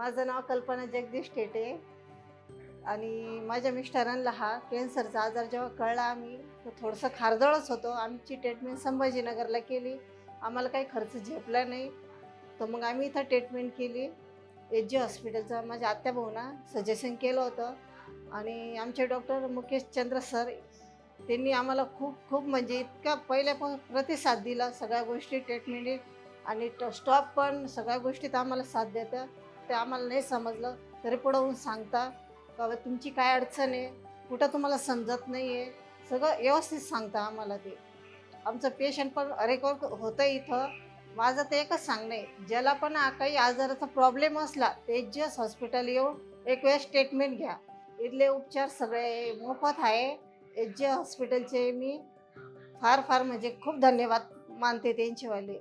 माझं नाव कल्पना जगदीश टेटे आणि माझ्या मिस्टरांना हा कॅन्सरचा आजार जेव्हा कळला आम्ही तो थोडंसं खारदळच होतो. आमची ट्रीटमेंट संभाजीनगरला केली. आम्हाला काही खर्च झेपला नाही. तर मग आम्ही इथं ट्रीटमेंट केली. एच जी हॉस्पिटलचं माझ्या आत्या भाऊना सजेशन केलं होतं. आणि आमचे डॉक्टर मुकेश चंद्र सर त्यांनी आम्हाला खूप खूप म्हणजे इतका पहिल्यापासून प्रतिसाद दिला. सगळ्या गोष्टी ट्रीटमेंट आणि स्टॉप पण सगळ्या गोष्टीत आम्हाला साथ देतं. ते आम्हाला नाही समजलं. तरी पुढं होऊन सांगता का तुमची काय अडचण आहे? कुठं तुम्हाला समजत नाही आहे सगळं व्यवस्थित सांगता आम्हाला ते. आमचं पेशंट पण रेकॉर्ड होतं इथं. माझं ते एकच सांगणं आहे. ज्याला पण काही आजाराचा प्रॉब्लेम असला ते जस हॉस्पिटल येऊन एक वेळ स्टेटमेंट घ्या. इथले उपचार सगळे मोफत आहे. एच जे हॉस्पिटलचे मी फार फार म्हणजे खूप धन्यवाद मानते त्यांचेवाले.